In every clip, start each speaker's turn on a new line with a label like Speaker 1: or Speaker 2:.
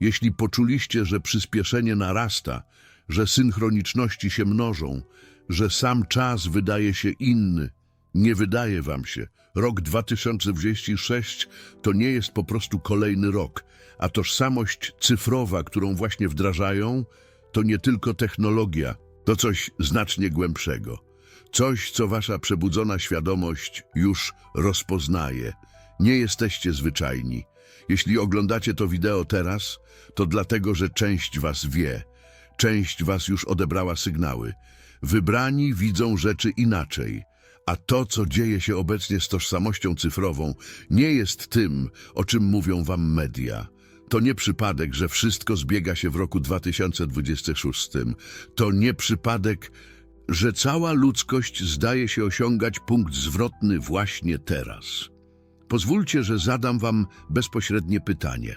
Speaker 1: Jeśli poczuliście, że przyspieszenie narasta, że synchroniczności się mnożą, że sam czas wydaje się inny, nie wydaje wam się. Rok 2026 to nie jest po prostu kolejny rok, a tożsamość cyfrowa, którą właśnie wdrażają, to nie tylko technologia, to coś znacznie głębszego. Coś, co wasza przebudzona świadomość już rozpoznaje. Nie jesteście zwyczajni. Jeśli oglądacie to wideo teraz, to dlatego, że część was wie. Część was już odebrała sygnały. Wybrani widzą rzeczy inaczej. A to, co dzieje się obecnie z tożsamością cyfrową, nie jest tym, o czym mówią wam media. To nie przypadek, że wszystko zbiega się w roku 2026. To nie przypadek, że cała ludzkość zdaje się osiągać punkt zwrotny właśnie teraz. Pozwólcie, że zadam wam bezpośrednie pytanie.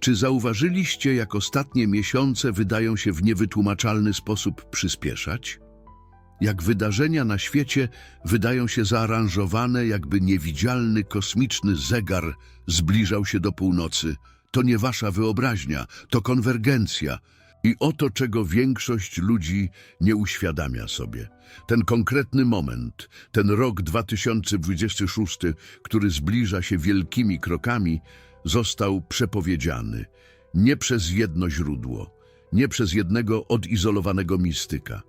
Speaker 1: Czy zauważyliście, jak ostatnie miesiące wydają się w niewytłumaczalny sposób przyspieszać? Jak wydarzenia na świecie wydają się zaaranżowane, jakby niewidzialny kosmiczny zegar zbliżał się do północy. To nie wasza wyobraźnia, to konwergencja. I oto czego większość ludzi nie uświadamia sobie. Ten konkretny moment, ten rok 2026, który zbliża się wielkimi krokami, został przepowiedziany nie przez jedno źródło, nie przez jednego odizolowanego mistyka,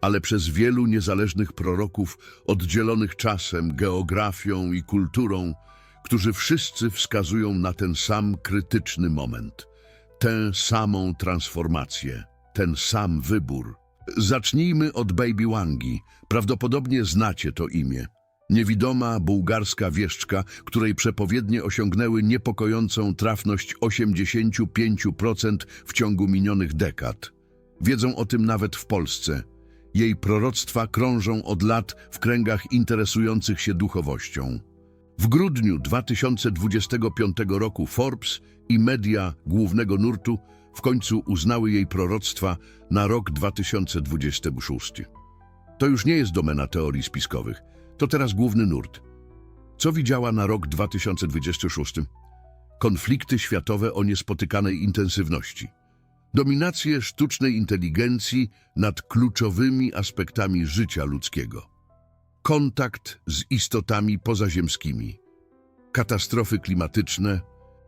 Speaker 1: ale przez wielu niezależnych proroków oddzielonych czasem, geografią i kulturą, którzy wszyscy wskazują na ten sam krytyczny moment, tę samą transformację, ten sam wybór. Zacznijmy od Baby Wangi. Prawdopodobnie znacie to imię. Niewidoma bułgarska wieszczka, której przepowiednie osiągnęły niepokojącą trafność 85% w ciągu minionych dekad. Wiedzą o tym nawet w Polsce. Jej proroctwa krążą od lat w kręgach interesujących się duchowością. W grudniu 2025 roku Forbes i media głównego nurtu w końcu uznały jej proroctwa na rok 2026. To już nie jest domena teorii spiskowych, to teraz główny nurt. Co widziała na rok 2026? Konflikty światowe o niespotykanej intensywności. Dominację sztucznej inteligencji nad kluczowymi aspektami życia ludzkiego. Kontakt z istotami pozaziemskimi. Katastrofy klimatyczne,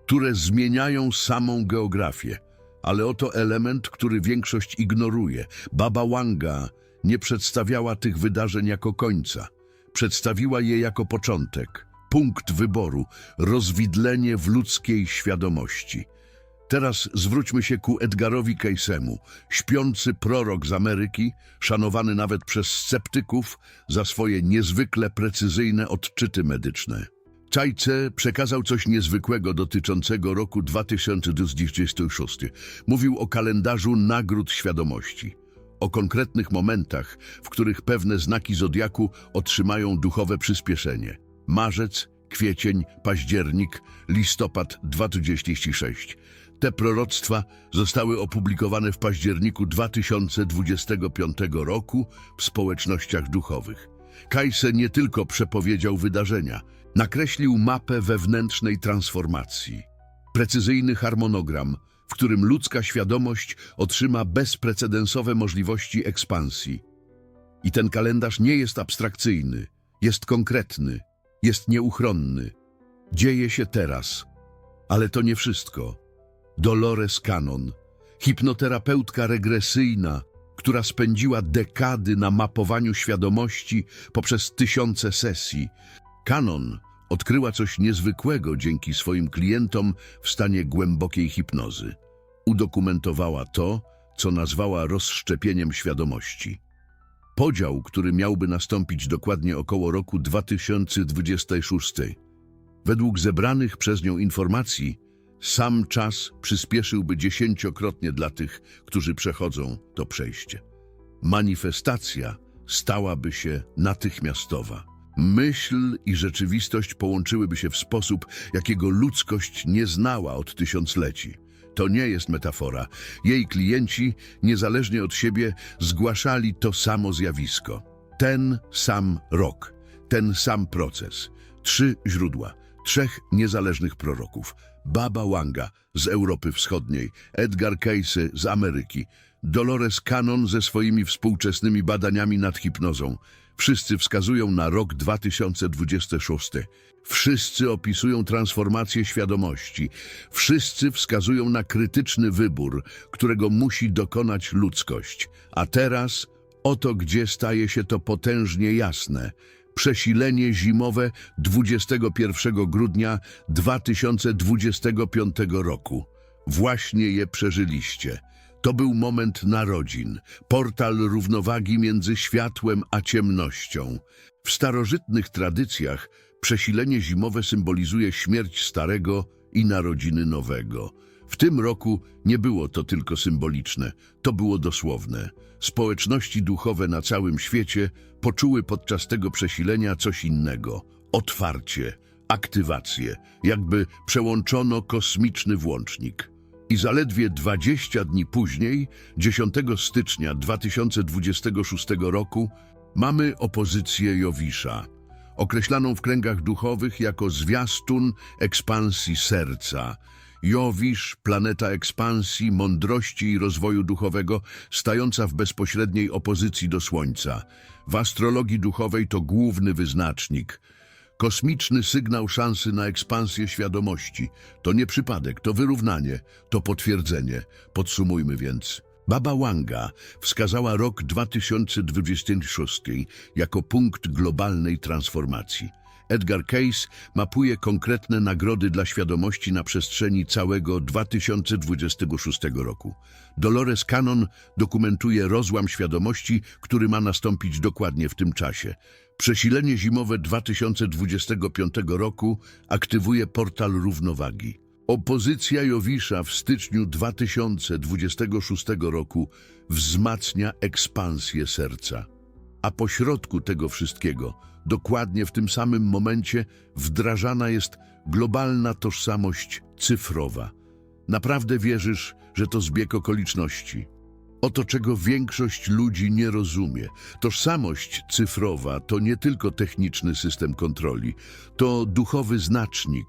Speaker 1: które zmieniają samą geografię. Ale oto element, który większość ignoruje. Baba Wanga nie przedstawiała tych wydarzeń jako końca. Przedstawiła je jako początek, punkt wyboru, rozwidlenie w ludzkiej świadomości. Teraz zwróćmy się ku Edgarowi Case'emu, śpiący prorok z Ameryki, szanowany nawet przez sceptyków za swoje niezwykle precyzyjne odczyty medyczne. Czajce przekazał coś niezwykłego dotyczącego roku 2026. Mówił o kalendarzu nagród świadomości, o konkretnych momentach, w których pewne znaki zodiaku otrzymają duchowe przyspieszenie. Marzec, kwiecień, październik, listopad 2026. Te proroctwa zostały opublikowane w październiku 2025 roku w społecznościach duchowych. Kajse nie tylko przepowiedział wydarzenia, nakreślił mapę wewnętrznej transformacji. Precyzyjny harmonogram, w którym ludzka świadomość otrzyma bezprecedensowe możliwości ekspansji. I ten kalendarz nie jest abstrakcyjny, jest konkretny, jest nieuchronny. Dzieje się teraz. Ale to nie wszystko. Dolores Cannon, hipnoterapeutka regresyjna, która spędziła dekady na mapowaniu świadomości poprzez tysiące sesji. Cannon odkryła coś niezwykłego dzięki swoim klientom w stanie głębokiej hipnozy. Udokumentowała to, co nazwała rozszczepieniem świadomości. Podział, który miałby nastąpić dokładnie około roku 2026. Według zebranych przez nią informacji, sam czas przyspieszyłby dziesięciokrotnie dla tych, którzy przechodzą to przejście. Manifestacja stałaby się natychmiastowa. Myśl i rzeczywistość połączyłyby się w sposób, jakiego ludzkość nie znała od tysiącleci. To nie jest metafora. Jej klienci, niezależnie od siebie, zgłaszali to samo zjawisko. Ten sam rok, ten sam proces. Trzy źródła, trzech niezależnych proroków. Baba Wanga z Europy Wschodniej, Edgar Cayce z Ameryki, Dolores Cannon ze swoimi współczesnymi badaniami nad hipnozą. Wszyscy wskazują na rok 2026. Wszyscy opisują transformację świadomości. Wszyscy wskazują na krytyczny wybór, którego musi dokonać ludzkość. A teraz oto gdzie staje się to potężnie jasne. Przesilenie zimowe 21 grudnia 2025 roku. Właśnie je przeżyliście. To był moment narodzin, portal równowagi między światłem a ciemnością. W starożytnych tradycjach przesilenie zimowe symbolizuje śmierć starego i narodziny nowego. W tym roku nie było to tylko symboliczne, to było dosłowne. Społeczności duchowe na całym świecie poczuły podczas tego przesilenia coś innego otwarcie, aktywację, jakby przełączono kosmiczny włącznik. I zaledwie 20 dni później, 10 stycznia 2026 roku, mamy opozycję Jowisza, określaną w kręgach duchowych jako zwiastun ekspansji serca. Jowisz, planeta ekspansji, mądrości i rozwoju duchowego, stająca w bezpośredniej opozycji do Słońca. W astrologii duchowej to główny wyznacznik. Kosmiczny sygnał szansy na ekspansję świadomości. To nie przypadek, to wyrównanie, to potwierdzenie. Podsumujmy więc. Baba Wanga wskazała rok 2026 jako punkt globalnej transformacji. Edgar Cayce mapuje konkretne nagrody dla świadomości na przestrzeni całego 2026 roku. Dolores Cannon dokumentuje rozłam świadomości, który ma nastąpić dokładnie w tym czasie. Przesilenie zimowe 2025 roku aktywuje portal równowagi. Opozycja Jowisza w styczniu 2026 roku wzmacnia ekspansję serca. A pośrodku tego wszystkiego, dokładnie w tym samym momencie, wdrażana jest globalna tożsamość cyfrowa. Naprawdę wierzysz, że to zbieg okoliczności? Oto czego większość ludzi nie rozumie. Tożsamość cyfrowa to nie tylko techniczny system kontroli, to duchowy znacznik,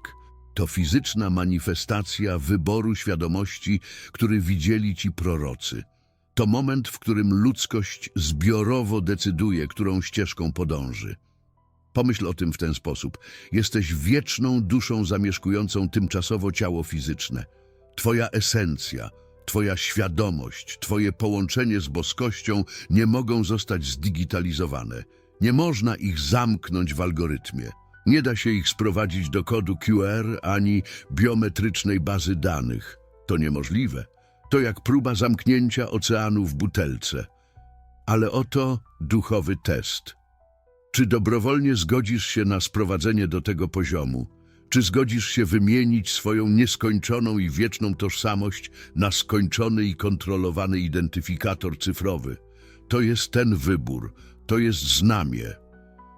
Speaker 1: to fizyczna manifestacja wyboru świadomości, który widzieli ci prorocy. To moment, w którym ludzkość zbiorowo decyduje, którą ścieżką podąży. Pomyśl o tym w ten sposób. Jesteś wieczną duszą zamieszkującą tymczasowo ciało fizyczne. Twoja esencja, Twoja świadomość, Twoje połączenie z boskością nie mogą zostać zdigitalizowane. Nie można ich zamknąć w algorytmie. Nie da się ich sprowadzić do kodu QR ani biometrycznej bazy danych. To niemożliwe. To jak próba zamknięcia oceanu w butelce. Ale oto duchowy test. Czy dobrowolnie zgodzisz się na sprowadzenie do tego poziomu? Czy zgodzisz się wymienić swoją nieskończoną i wieczną tożsamość na skończony i kontrolowany identyfikator cyfrowy? To jest ten wybór, to jest znamie.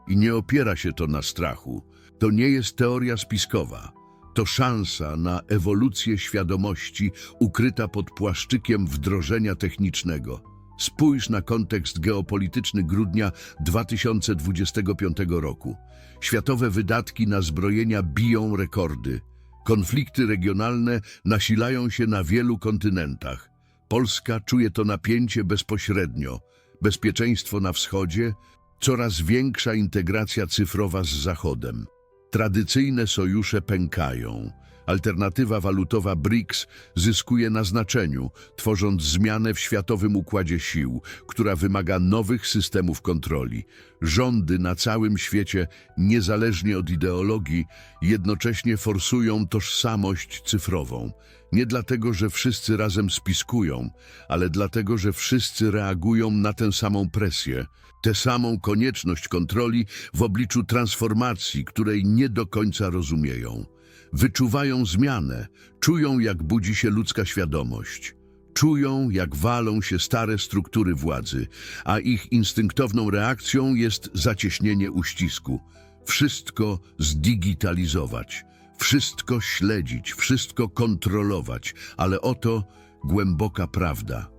Speaker 1: I nie opiera się to na strachu. To nie jest teoria spiskowa. To szansa na ewolucję świadomości ukryta pod płaszczykiem wdrożenia technicznego. Spójrz na kontekst geopolityczny grudnia 2025 roku. Światowe wydatki na zbrojenia biją rekordy. Konflikty regionalne nasilają się na wielu kontynentach. Polska czuje to napięcie bezpośrednio. Bezpieczeństwo na wschodzie, coraz większa integracja cyfrowa z Zachodem. Tradycyjne sojusze pękają. Alternatywa walutowa BRICS zyskuje na znaczeniu, tworząc zmianę w światowym układzie sił, która wymaga nowych systemów kontroli. Rządy na całym świecie, niezależnie od ideologii, jednocześnie forsują tożsamość cyfrową. Nie dlatego, że wszyscy razem spiskują, ale dlatego, że wszyscy reagują na tę samą presję, tę samą konieczność kontroli w obliczu transformacji, której nie do końca rozumieją. Wyczuwają zmianę, czują jak budzi się ludzka świadomość. Czują, jak walą się stare struktury władzy, a ich instynktowną reakcją jest zacieśnienie uścisku. Wszystko zdigitalizować, wszystko śledzić, wszystko kontrolować, ale oto głęboka prawda.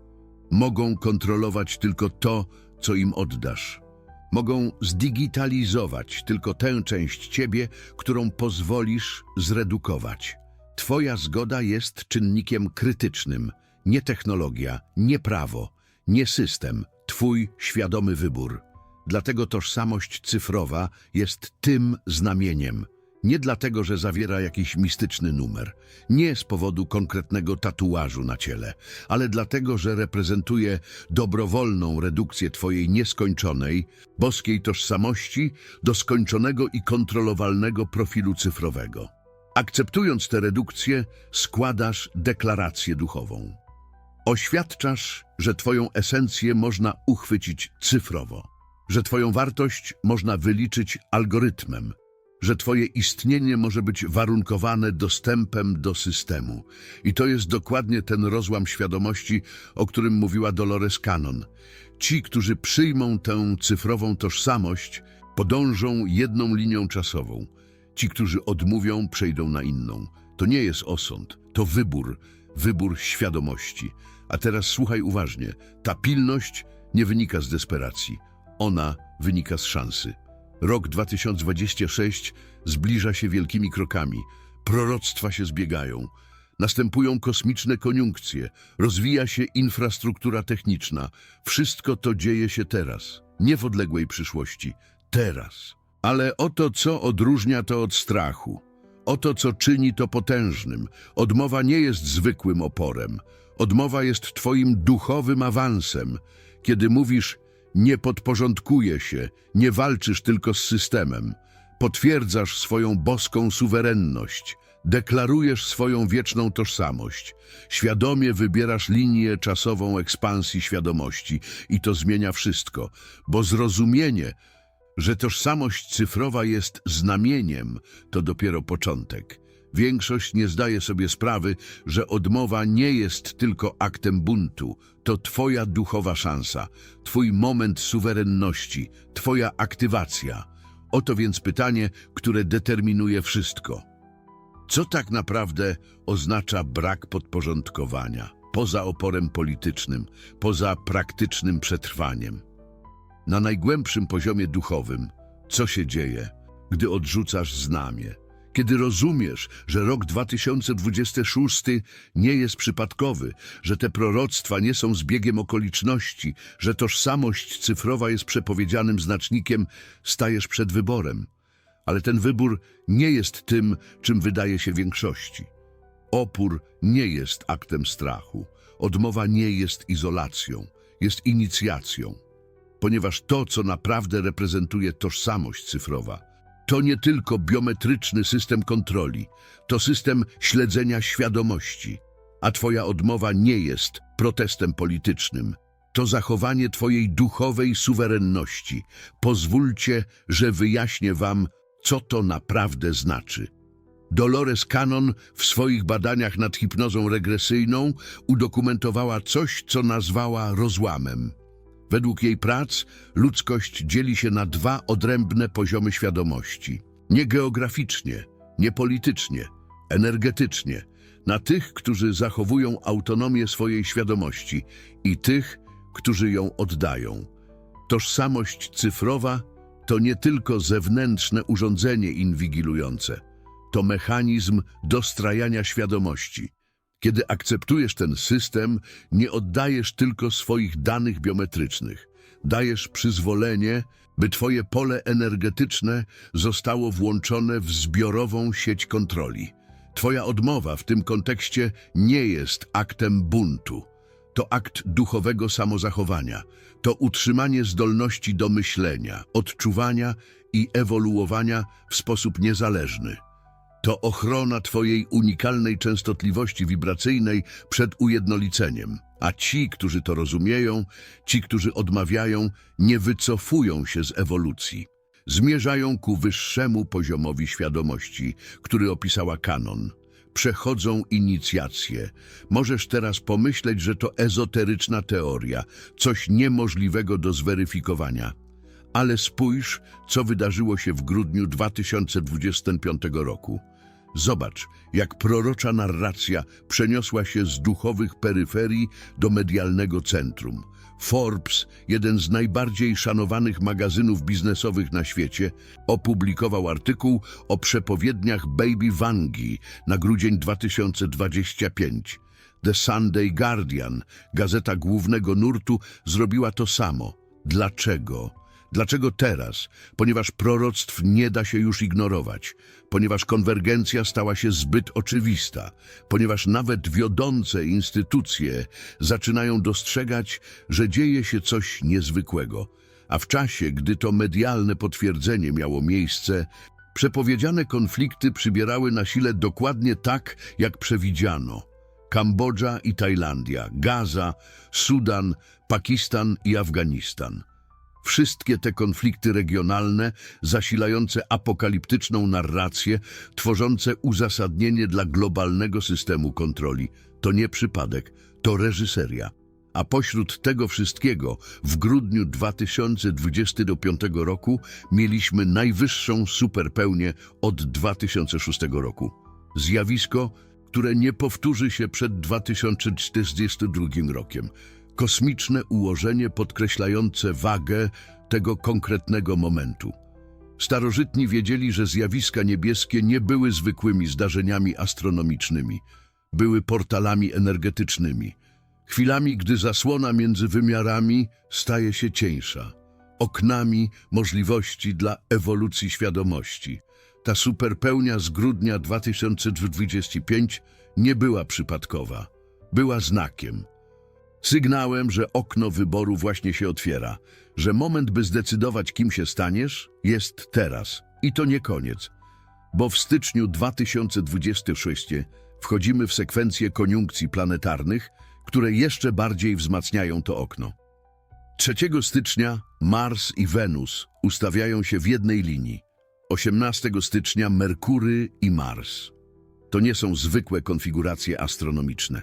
Speaker 1: Mogą kontrolować tylko to, co im oddasz. Mogą zdigitalizować tylko tę część ciebie, którą pozwolisz zredukować. Twoja zgoda jest czynnikiem krytycznym, nie technologia, nie prawo, nie system, Twój świadomy wybór. Dlatego tożsamość cyfrowa jest tym znamieniem. Nie dlatego, że zawiera jakiś mistyczny numer, nie z powodu konkretnego tatuażu na ciele, ale dlatego, że reprezentuje dobrowolną redukcję Twojej nieskończonej, boskiej tożsamości do skończonego i kontrolowalnego profilu cyfrowego. Akceptując tę redukcję, składasz deklarację duchową. Oświadczasz, że Twoją esencję można uchwycić cyfrowo, że Twoją wartość można wyliczyć algorytmem, że Twoje istnienie może być warunkowane dostępem do systemu. I to jest dokładnie ten rozłam świadomości, o którym mówiła Dolores Cannon. Ci, którzy przyjmą tę cyfrową tożsamość, podążą jedną linią czasową. Ci, którzy odmówią, przejdą na inną. To nie jest osąd, to wybór, wybór świadomości. A teraz słuchaj uważnie. Ta pilność nie wynika z desperacji. Ona wynika z szansy. Rok 2026 zbliża się wielkimi krokami. Proroctwa się zbiegają. Następują kosmiczne koniunkcje. Rozwija się infrastruktura techniczna. Wszystko to dzieje się teraz. Nie w odległej przyszłości. Teraz. Ale oto co odróżnia to od strachu. Oto co czyni to potężnym. Odmowa nie jest zwykłym oporem. Odmowa jest twoim duchowym awansem. Kiedy mówisz nie podporządkuję się, nie walczysz tylko z systemem. Potwierdzasz swoją boską suwerenność, deklarujesz swoją wieczną tożsamość. Świadomie wybierasz linię czasową ekspansji świadomości i to zmienia wszystko, bo zrozumienie, że tożsamość cyfrowa jest znamieniem, to dopiero początek. Większość nie zdaje sobie sprawy, że odmowa nie jest tylko aktem buntu. To twoja duchowa szansa, twój moment suwerenności, twoja aktywacja. Oto więc pytanie, które determinuje wszystko. Co tak naprawdę oznacza brak podporządkowania, poza oporem politycznym, poza praktycznym przetrwaniem? Na najgłębszym poziomie duchowym, co się dzieje, gdy odrzucasz znamie? Kiedy rozumiesz, że rok 2026 nie jest przypadkowy, że te proroctwa nie są zbiegiem okoliczności, że tożsamość cyfrowa jest przepowiedzianym znacznikiem, stajesz przed wyborem. Ale ten wybór nie jest tym, czym wydaje się większości. Opór nie jest aktem strachu. Odmowa nie jest izolacją, jest inicjacją. Ponieważ to, co naprawdę reprezentuje tożsamość cyfrowa – to nie tylko biometryczny system kontroli, to system śledzenia świadomości. A Twoja odmowa nie jest protestem politycznym. To zachowanie Twojej duchowej suwerenności. Pozwólcie, że wyjaśnię Wam, co to naprawdę znaczy. Dolores Cannon w swoich badaniach nad hipnozą regresyjną udokumentowała coś, co nazwała rozłamem. Według jej prac ludzkość dzieli się na dwa odrębne poziomy świadomości. Nie geograficznie, nie politycznie, energetycznie. Na tych, którzy zachowują autonomię swojej świadomości i tych, którzy ją oddają. Tożsamość cyfrowa to nie tylko zewnętrzne urządzenie inwigilujące. To mechanizm dostrajania świadomości. Kiedy akceptujesz ten system, nie oddajesz tylko swoich danych biometrycznych. Dajesz przyzwolenie, by twoje pole energetyczne zostało włączone w zbiorową sieć kontroli. Twoja odmowa w tym kontekście nie jest aktem buntu. To akt duchowego samozachowania. To utrzymanie zdolności do myślenia, odczuwania i ewoluowania w sposób niezależny. To ochrona Twojej unikalnej częstotliwości wibracyjnej przed ujednoliceniem. A ci, którzy to rozumieją, ci, którzy odmawiają, nie wycofują się z ewolucji. Zmierzają ku wyższemu poziomowi świadomości, który opisała kanon. Przechodzą inicjację. Możesz teraz pomyśleć, że to ezoteryczna teoria, coś niemożliwego do zweryfikowania. Ale spójrz, co wydarzyło się w grudniu 2025 roku. Zobacz, jak prorocza narracja przeniosła się z duchowych peryferii do medialnego centrum. Forbes, jeden z najbardziej szanowanych magazynów biznesowych na świecie, opublikował artykuł o przepowiedniach Baby Wangi na grudzień 2025. The Sunday Guardian, gazeta głównego nurtu, zrobiła to samo. Dlaczego? Dlaczego teraz? Ponieważ proroctw nie da się już ignorować, ponieważ konwergencja stała się zbyt oczywista, ponieważ nawet wiodące instytucje zaczynają dostrzegać, że dzieje się coś niezwykłego. A w czasie, gdy to medialne potwierdzenie miało miejsce, przepowiedziane konflikty przybierały na sile dokładnie tak, jak przewidziano. Kambodża i Tajlandia, Gaza, Sudan, Pakistan i Afganistan. Wszystkie te konflikty regionalne, zasilające apokaliptyczną narrację, tworzące uzasadnienie dla globalnego systemu kontroli, to nie przypadek, to reżyseria. A pośród tego wszystkiego w grudniu 2025 roku mieliśmy najwyższą superpełnię od 2006 roku. Zjawisko, które nie powtórzy się przed 2042 rokiem. Kosmiczne ułożenie podkreślające wagę tego konkretnego momentu. Starożytni wiedzieli, że zjawiska niebieskie nie były zwykłymi zdarzeniami astronomicznymi, były portalami energetycznymi, chwilami, gdy zasłona między wymiarami staje się cieńsza, oknami możliwości dla ewolucji świadomości. Ta superpełnia z grudnia 2025 nie była przypadkowa, była znakiem. Sygnałem, że okno wyboru właśnie się otwiera, że moment, by zdecydować, kim się staniesz, jest teraz. I to nie koniec, bo w styczniu 2026 wchodzimy w sekwencję koniunkcji planetarnych, które jeszcze bardziej wzmacniają to okno. 3 stycznia Mars i Wenus ustawiają się w jednej linii. 18 stycznia Merkury i Mars. To nie są zwykłe konfiguracje astronomiczne.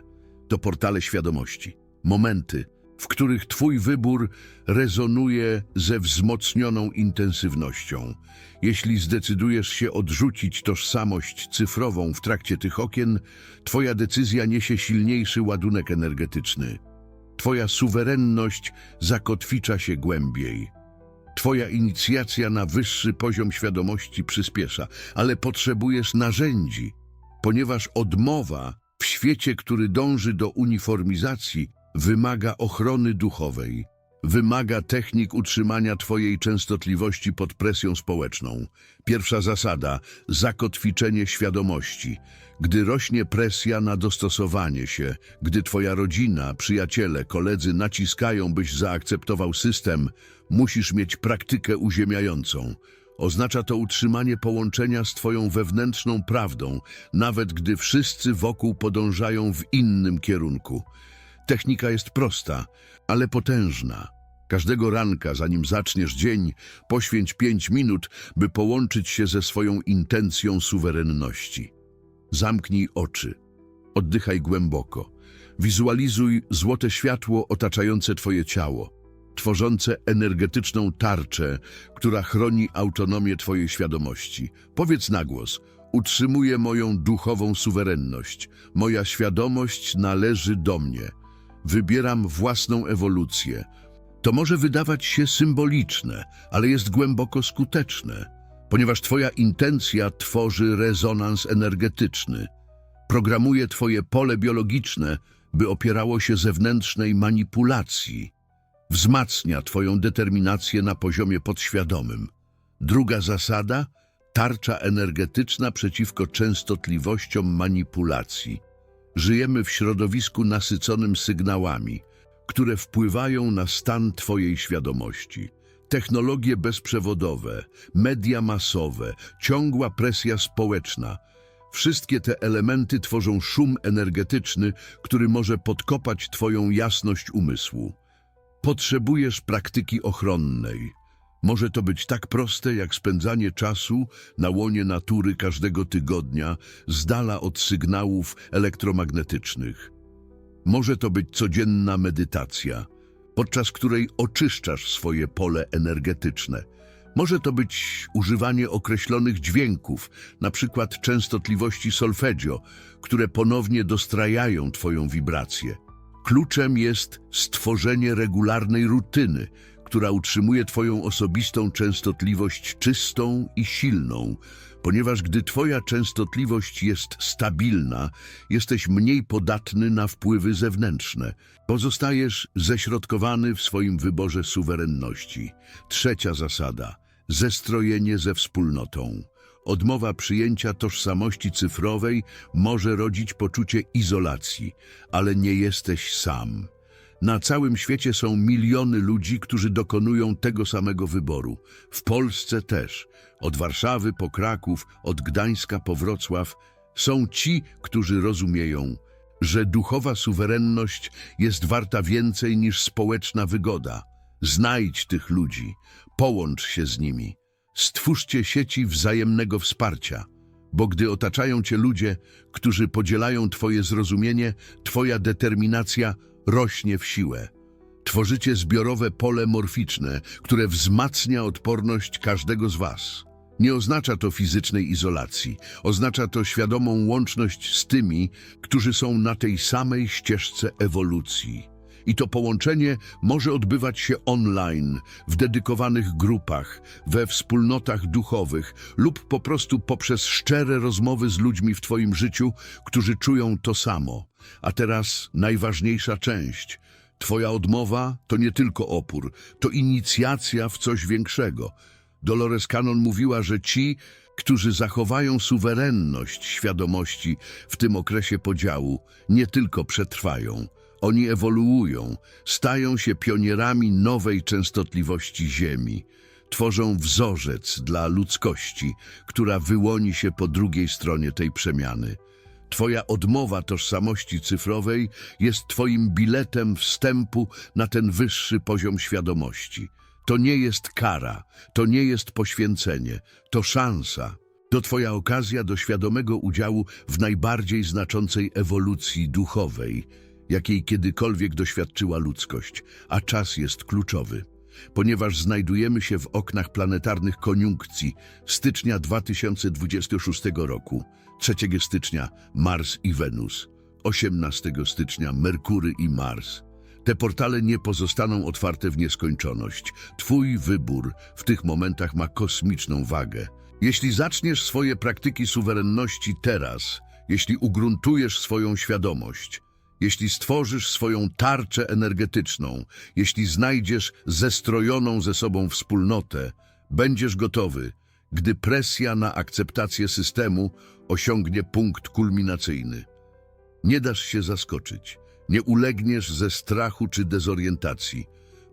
Speaker 1: To portale świadomości. Momenty, w których Twój wybór rezonuje ze wzmocnioną intensywnością. Jeśli zdecydujesz się odrzucić tożsamość cyfrową w trakcie tych okien, Twoja decyzja niesie silniejszy ładunek energetyczny. Twoja suwerenność zakotwicza się głębiej. Twoja inicjacja na wyższy poziom świadomości przyspiesza, ale potrzebujesz narzędzi, ponieważ odmowa w świecie, który dąży do uniformizacji, wymaga ochrony duchowej, wymaga technik utrzymania Twojej częstotliwości pod presją społeczną. Pierwsza zasada zakotwiczenie świadomości. Gdy rośnie presja na dostosowanie się, gdy Twoja rodzina, przyjaciele, koledzy naciskają, byś zaakceptował system, musisz mieć praktykę uziemiającą. Oznacza to utrzymanie połączenia z Twoją wewnętrzną prawdą, nawet gdy wszyscy wokół podążają w innym kierunku. Technika jest prosta, ale potężna. Każdego ranka, zanim zaczniesz dzień, poświęć pięć minut, by połączyć się ze swoją intencją suwerenności. Zamknij oczy. Oddychaj głęboko. Wizualizuj złote światło otaczające Twoje ciało, tworzące energetyczną tarczę, która chroni autonomię Twojej świadomości. Powiedz na głos: Utrzymuję moją duchową suwerenność. Moja świadomość należy do mnie. Wybieram własną ewolucję. To może wydawać się symboliczne, ale jest głęboko skuteczne, ponieważ Twoja intencja tworzy rezonans energetyczny. Programuje Twoje pole biologiczne, by opierało się zewnętrznej manipulacji. Wzmacnia Twoją determinację na poziomie podświadomym. Druga zasada tarcza energetyczna przeciwko częstotliwościom manipulacji. Żyjemy w środowisku nasyconym sygnałami, które wpływają na stan Twojej świadomości. Technologie bezprzewodowe, media masowe, ciągła presja społeczna. Wszystkie te elementy tworzą szum energetyczny, który może podkopać Twoją jasność umysłu. Potrzebujesz praktyki ochronnej. Może to być tak proste jak spędzanie czasu na łonie natury każdego tygodnia, z dala od sygnałów elektromagnetycznych. Może to być codzienna medytacja, podczas której oczyszczasz swoje pole energetyczne. Może to być używanie określonych dźwięków, na przykład częstotliwości solfeggio, które ponownie dostrajają Twoją wibrację. Kluczem jest stworzenie regularnej rutyny, która utrzymuje Twoją osobistą częstotliwość czystą i silną, ponieważ gdy Twoja częstotliwość jest stabilna, jesteś mniej podatny na wpływy zewnętrzne. Pozostajesz ześrodkowany w swoim wyborze suwerenności. Trzecia zasada – zestrojenie ze wspólnotą. Odmowa przyjęcia tożsamości cyfrowej może rodzić poczucie izolacji, ale nie jesteś sam. Na całym świecie są miliony ludzi, którzy dokonują tego samego wyboru. W Polsce też. Od Warszawy po Kraków, od Gdańska po Wrocław są ci, którzy rozumieją, że duchowa suwerenność jest warta więcej niż społeczna wygoda. Znajdź tych ludzi, połącz się z nimi. Stwórzcie sieci wzajemnego wsparcia, bo gdy otaczają cię ludzie, którzy podzielają twoje zrozumienie, twoja determinacja rośnie w siłę. Tworzycie zbiorowe pole morficzne, które wzmacnia odporność każdego z was. Nie oznacza to fizycznej izolacji, oznacza to świadomą łączność z tymi, którzy są na tej samej ścieżce ewolucji. I to połączenie może odbywać się online, w dedykowanych grupach, we wspólnotach duchowych lub po prostu poprzez szczere rozmowy z ludźmi w Twoim życiu, którzy czują to samo. A teraz najważniejsza część. Twoja odmowa to nie tylko opór, to inicjacja w coś większego. Dolores Cannon mówiła, że ci, którzy zachowają suwerenność świadomości w tym okresie podziału, nie tylko przetrwają, oni ewoluują, stają się pionierami nowej częstotliwości Ziemi. Tworzą wzorzec dla ludzkości, która wyłoni się po drugiej stronie tej przemiany. Twoja odmowa tożsamości cyfrowej jest Twoim biletem wstępu na ten wyższy poziom świadomości. To nie jest kara, to nie jest poświęcenie, to szansa. To Twoja okazja do świadomego udziału w najbardziej znaczącej ewolucji duchowej, jakiej kiedykolwiek doświadczyła ludzkość, a czas jest kluczowy. Ponieważ znajdujemy się w oknach planetarnych koniunkcji stycznia 2026 roku, 3 stycznia Mars i Wenus, 18 stycznia Merkury i Mars. Te portale nie pozostaną otwarte w nieskończoność. Twój wybór w tych momentach ma kosmiczną wagę. Jeśli zaczniesz swoje praktyki suwerenności teraz, jeśli ugruntujesz swoją świadomość, jeśli stworzysz swoją tarczę energetyczną, jeśli znajdziesz zestrojoną ze sobą wspólnotę, będziesz gotowy, gdy presja na akceptację systemu osiągnie punkt kulminacyjny. Nie dasz się zaskoczyć, nie ulegniesz ze strachu czy dezorientacji.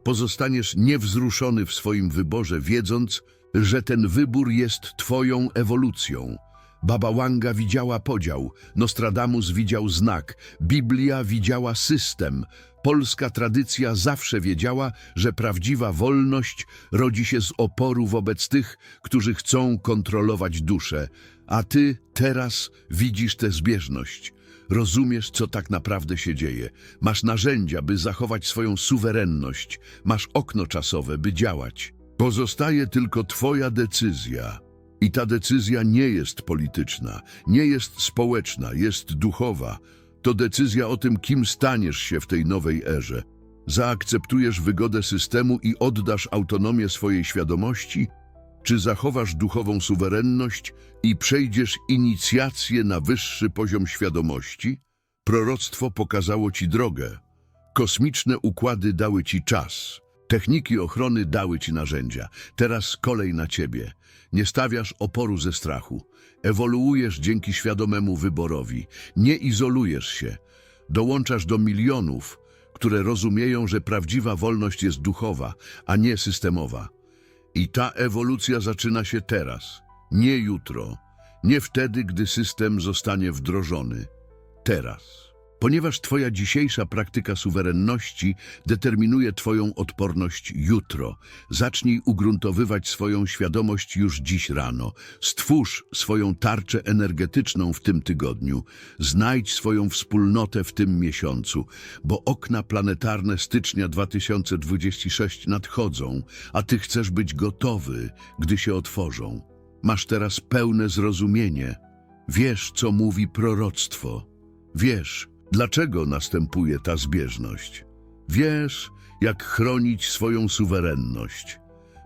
Speaker 1: Pozostaniesz niewzruszony w swoim wyborze, wiedząc, że ten wybór jest twoją ewolucją. Baba Wanga widziała podział, Nostradamus widział znak, Biblia widziała system. Polska tradycja zawsze wiedziała, że prawdziwa wolność rodzi się z oporu wobec tych, którzy chcą kontrolować duszę. A ty teraz widzisz tę zbieżność. Rozumiesz, co tak naprawdę się dzieje. Masz narzędzia, by zachować swoją suwerenność. Masz okno czasowe, by działać. Pozostaje tylko twoja decyzja. I ta decyzja nie jest polityczna, nie jest społeczna, jest duchowa. To decyzja o tym, kim staniesz się w tej nowej erze. Zaakceptujesz wygodę systemu i oddasz autonomię swojej świadomości, czy zachowasz duchową suwerenność i przejdziesz inicjację na wyższy poziom świadomości? Proroctwo pokazało ci drogę. Kosmiczne układy dały ci czas. Techniki ochrony dały ci narzędzia. Teraz kolej na ciebie. Nie stawiasz oporu ze strachu. Ewoluujesz dzięki świadomemu wyborowi. Nie izolujesz się. Dołączasz do milionów, które rozumieją, że prawdziwa wolność jest duchowa, a nie systemowa. I ta ewolucja zaczyna się teraz, nie jutro, nie wtedy, gdy system zostanie wdrożony. Teraz. Ponieważ Twoja dzisiejsza praktyka suwerenności determinuje Twoją odporność jutro. Zacznij ugruntowywać swoją świadomość już dziś rano. Stwórz swoją tarczę energetyczną w tym tygodniu. Znajdź swoją wspólnotę w tym miesiącu, bo okna planetarne stycznia 2026 nadchodzą, a Ty chcesz być gotowy, gdy się otworzą. Masz teraz pełne zrozumienie. Wiesz, co mówi proroctwo. Wiesz, Dlaczego następuje ta zbieżność? Wiesz, jak chronić swoją suwerenność.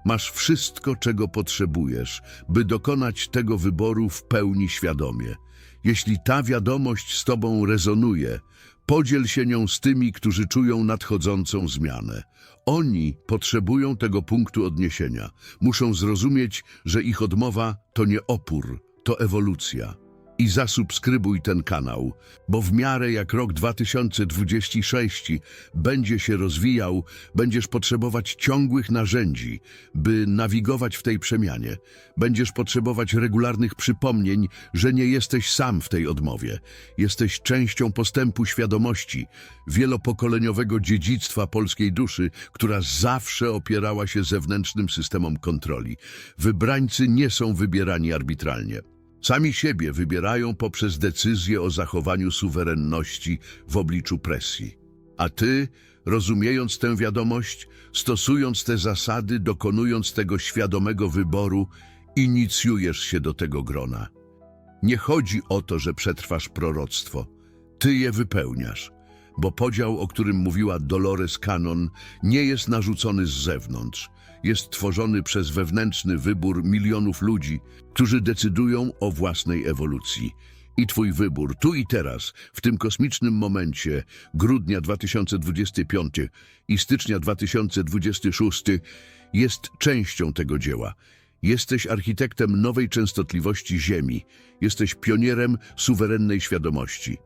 Speaker 1: Masz wszystko, czego potrzebujesz, by dokonać tego wyboru w pełni świadomie. Jeśli ta wiadomość z Tobą rezonuje, podziel się nią z tymi, którzy czują nadchodzącą zmianę. Oni potrzebują tego punktu odniesienia. Muszą zrozumieć, że ich odmowa to nie opór, to ewolucja. I zasubskrybuj ten kanał, bo w miarę jak rok 2026 będzie się rozwijał, będziesz potrzebować ciągłych narzędzi, by nawigować w tej przemianie. Będziesz potrzebować regularnych przypomnień, że nie jesteś sam w tej odmowie. Jesteś częścią postępu świadomości, wielopokoleniowego dziedzictwa polskiej duszy, która zawsze opierała się zewnętrznym systemom kontroli. Wybrańcy nie są wybierani arbitralnie. Sami siebie wybierają poprzez decyzję o zachowaniu suwerenności w obliczu presji. A ty, rozumiejąc tę wiadomość, stosując te zasady, dokonując tego świadomego wyboru, inicjujesz się do tego grona. Nie chodzi o to, że przetrwasz proroctwo. Ty je wypełniasz, bo podział, o którym mówiła Dolores Cannon, nie jest narzucony z zewnątrz. Jest tworzony przez wewnętrzny wybór milionów ludzi, którzy decydują o własnej ewolucji. I Twój wybór, tu i teraz, w tym kosmicznym momencie, grudnia 2025 i stycznia 2026, jest częścią tego dzieła. Jesteś architektem nowej częstotliwości Ziemi. Jesteś pionierem suwerennej świadomości.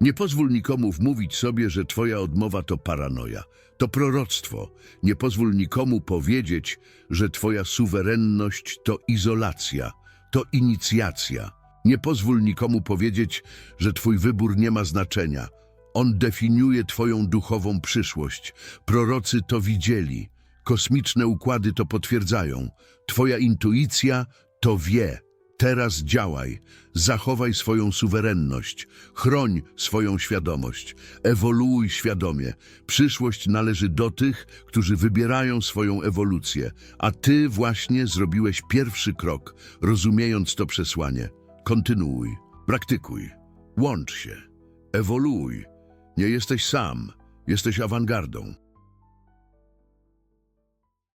Speaker 1: Nie pozwól nikomu wmówić sobie, że twoja odmowa to paranoja, to proroctwo. Nie pozwól nikomu powiedzieć, że twoja suwerenność to izolacja, to inicjacja. Nie pozwól nikomu powiedzieć, że twój wybór nie ma znaczenia. On definiuje twoją duchową przyszłość. Prorocy to widzieli. Kosmiczne układy to potwierdzają. Twoja intuicja to wie. Teraz działaj, zachowaj swoją suwerenność, chroń swoją świadomość, ewoluuj świadomie. Przyszłość należy do tych, którzy wybierają swoją ewolucję, a ty właśnie zrobiłeś pierwszy krok, rozumiejąc to przesłanie. Kontynuuj, praktykuj, łącz się, ewoluuj. Nie jesteś sam, jesteś awangardą.